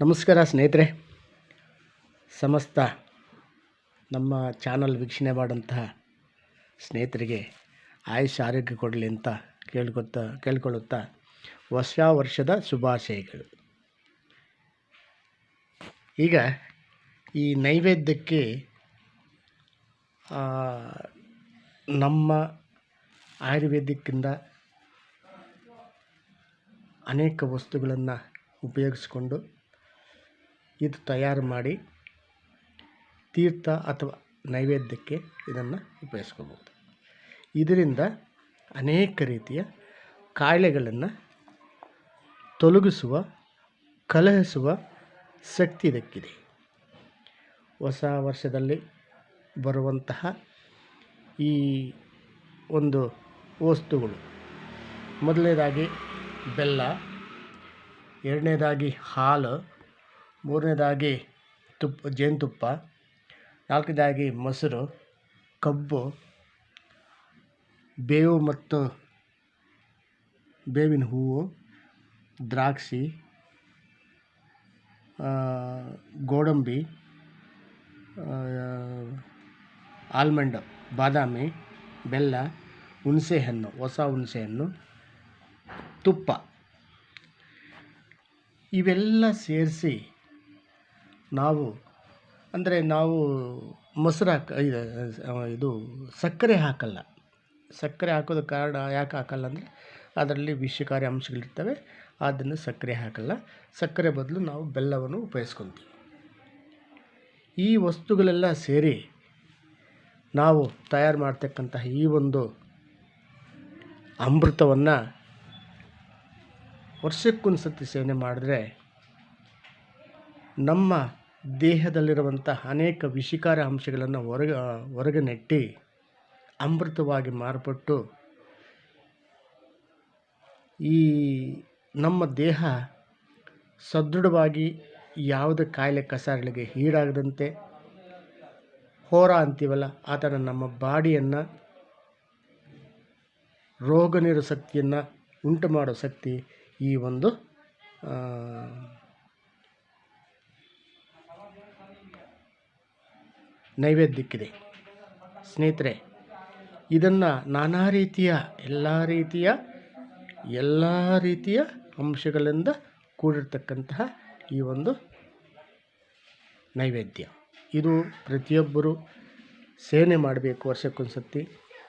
ನಮಸ್ಕಾರ ಸ್ನೇಹಿತರೆ. ಸಮಸ್ತ ನಮ್ಮ ಚಾನಲ್ ವೀಕ್ಷಣೆ ಮಾಡೋಂತಹ ಸ್ನೇಹಿತರಿಗೆ ಆಯುಷ್ ಆರೋಗ್ಯ ಕೊಡಲಿ ಅಂತ ಕೇಳ್ಕೊತಾ, ಕೇಳ್ಕೊಳ್ಳುತ್ತಾ ಹೊಸ ವರ್ಷದ ಶುಭಾಶಯಗಳು. ಈಗ ಈ ನೈವೇದ್ಯಕ್ಕೆ ನಮ್ಮ ಆಯುರ್ವೇದಿಕ್ಕಿಂದ ಅನೇಕ ವಸ್ತುಗಳನ್ನು ಉಪಯೋಗಿಸ್ಕೊಂಡು ಇದು ತಯಾರು ಮಾಡಿ ತೀರ್ಥ ಅಥವಾ ನೈವೇದ್ಯಕ್ಕೆ ಇದನ್ನು ಉಪಯೋಗಿಸ್ಕೋಬೋದು. ಇದರಿಂದ ಅನೇಕ ರೀತಿಯ ಕಾಯಿಲೆಗಳನ್ನು ತೊಲಗಿಸುವ, ಕಲಹಿಸುವ ಶಕ್ತಿ ಇದಕ್ಕಿದೆ. ಹೊಸ ವರ್ಷದಲ್ಲಿ ಬರುವಂತಹ ಈ ಒಂದು ವಸ್ತುಗಳು. ಮೊದಲನೇದಾಗಿ ಬೆಲ್ಲ, ಎರಡನೇದಾಗಿ ಹಾಲು ಮೂರನೇದಾಗಿ ತುಪ್ಪ, ಜೇನುತುಪ್ಪ. ನಾಲ್ಕನೇದಾಗಿ ಮೊಸರು, ಕಬ್ಬು, ಬೇವು ಮತ್ತು ಬೇವಿನ ಹೂವು, ದ್ರಾಕ್ಷಿ ಗೋಡಂಬಿ ಆಲ್ಮಂಡ್, ಬಾದಾಮಿ, ಬೆಲ್ಲ, ಹುಣಸೆಹಣ್ಣು, ಹೊಸ ಹುಣಸೆಹಣ್ಣು, ತುಪ್ಪ. ಇವೆಲ್ಲ ಸೇರಿಸಿ ನಾವು, ಅಂದರೆ ನಾವು ಮೊಸರು ಹಾಕ, ಇದು ಸಕ್ಕರೆ ಹಾಕಲ್ಲ. ಸಕ್ಕರೆ ಹಾಕೋದಕ್ಕೆ ಕಾರಣ ಯಾಕೆ ಹಾಕಲ್ಲ ಅಂದರೆ, ಅದರಲ್ಲಿ ವಿಷಕಾರಿ ಅಂಶಗಳಿರ್ತವೆ, ಅದನ್ನು ಸಕ್ಕರೆ ಹಾಕಲ್ಲ. ಸಕ್ಕರೆ ಬದಲು ನಾವು ಬೆಲ್ಲವನ್ನು ಉಪಯೋಗಿಸ್ಕೊತೀವಿ. ಈ ವಸ್ತುಗಳೆಲ್ಲ ಸೇರಿ ನಾವು ತಯಾರು ಮಾಡ್ತಕ್ಕಂತಹ ಈ ಒಂದು ಅಮೃತವನ್ನು ವರ್ಷಕ್ಕೊಂದು ಸತಿ ಸೇವನೆ ಮಾಡಿದ್ರೆ ನಮ್ಮ ದೇಹದಲ್ಲಿರುವಂಥ ಅನೇಕ ವಿಷಿಕಾರ ಅಂಶಗಳನ್ನು ಹೊರಗೆ ಹೊರಗೆ ನೆಟ್ಟಿ ಅಮೃತವಾಗಿ ಮಾರ್ಪಟ್ಟು ಈ ನಮ್ಮ ದೇಹ ಸದೃಢವಾಗಿ ಯಾವುದೇ ಕಾಯಿಲೆ ಕಸಾರಗಳಿಗೆ ಈಡಾಗದಂತೆ ಹೋರ ಅಂತೀವಲ್ಲ ಆತನ ನಮ್ಮ ಬಾಡಿಯನ್ನು ರೋಗ ನಿರೋಧಕ ಶಕ್ತಿಯನ್ನು ಉಂಟು ಮಾಡೋ ಶಕ್ತಿ ಈ ಒಂದು ನೈವೇದ್ಯಕ್ಕಿದೆ. ಸ್ನೇಹಿತರೆ, ಇದನ್ನು ನಾನಾ ರೀತಿಯ ಎಲ್ಲ ರೀತಿಯ ಎಲ್ಲ ರೀತಿಯ ಅಂಶಗಳಿಂದ ಕೂಡಿರ್ತಕ್ಕಂತಹ ಈ ಒಂದು ನೈವೇದ್ಯ. ಇದು ಪ್ರತಿಯೊಬ್ಬರು ಸೇವನೆ ಮಾಡಬೇಕು ವರ್ಷಕ್ಕೊಂದು ಸತಿ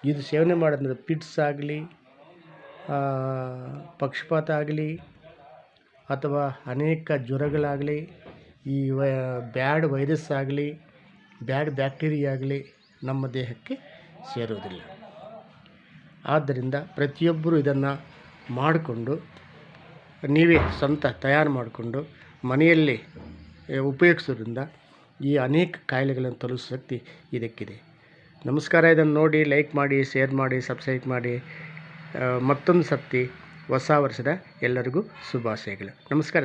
ಇದು ಸೇವನೆ ಮಾಡೋದ್ರಿಂದ ಪಿಟ್ಸ್ ಆಗಲಿ ಪಕ್ಷಪಾತ ಆಗಲಿ, ಅಥವಾ ಅನೇಕ ಜ್ವರಗಳಾಗಲಿ, ಈ ಬ್ಯಾಡ್ ವೈರಸ್ ಆಗಲಿ ಬ್ಯಾಡ್ ಬ್ಯಾಕ್ಟೀರಿಯಾ ಆಗಲಿ ನಮ್ಮ ದೇಹಕ್ಕೆ ಸೇರೋದಿಲ್ಲ ಆದ್ದರಿಂದ ಪ್ರತಿಯೊಬ್ಬರು ಇದನ್ನು ಮಾಡಿಕೊಂಡು, ನೀವೇ ಸ್ವಂತ ತಯಾರು ಮಾಡಿಕೊಂಡು, ಮನೆಯಲ್ಲಿ ಉಪಯೋಗಿಸೋದ್ರಿಂದ ಈ ಅನೇಕ ಕಾಯಿಲೆಗಳನ್ನು ತಲುಪಿಸೋ ಶಕ್ತಿ ಇದಕ್ಕಿದೆ. ನಮಸ್ಕಾರ. ಇದನ್ನು ನೋಡಿ, ಲೈಕ್ ಮಾಡಿ, ಶೇರ್ ಮಾಡಿ, ಸಬ್ಸ್ಕ್ರೈಬ್ ಮಾಡಿ. ಮತ್ತೊಂದು ಸರ್ತಿ ಹೊಸ ವರ್ಷದ ಎಲ್ಲರಿಗೂ ಶುಭಾಶಯಗಳು. ನಮಸ್ಕಾರ.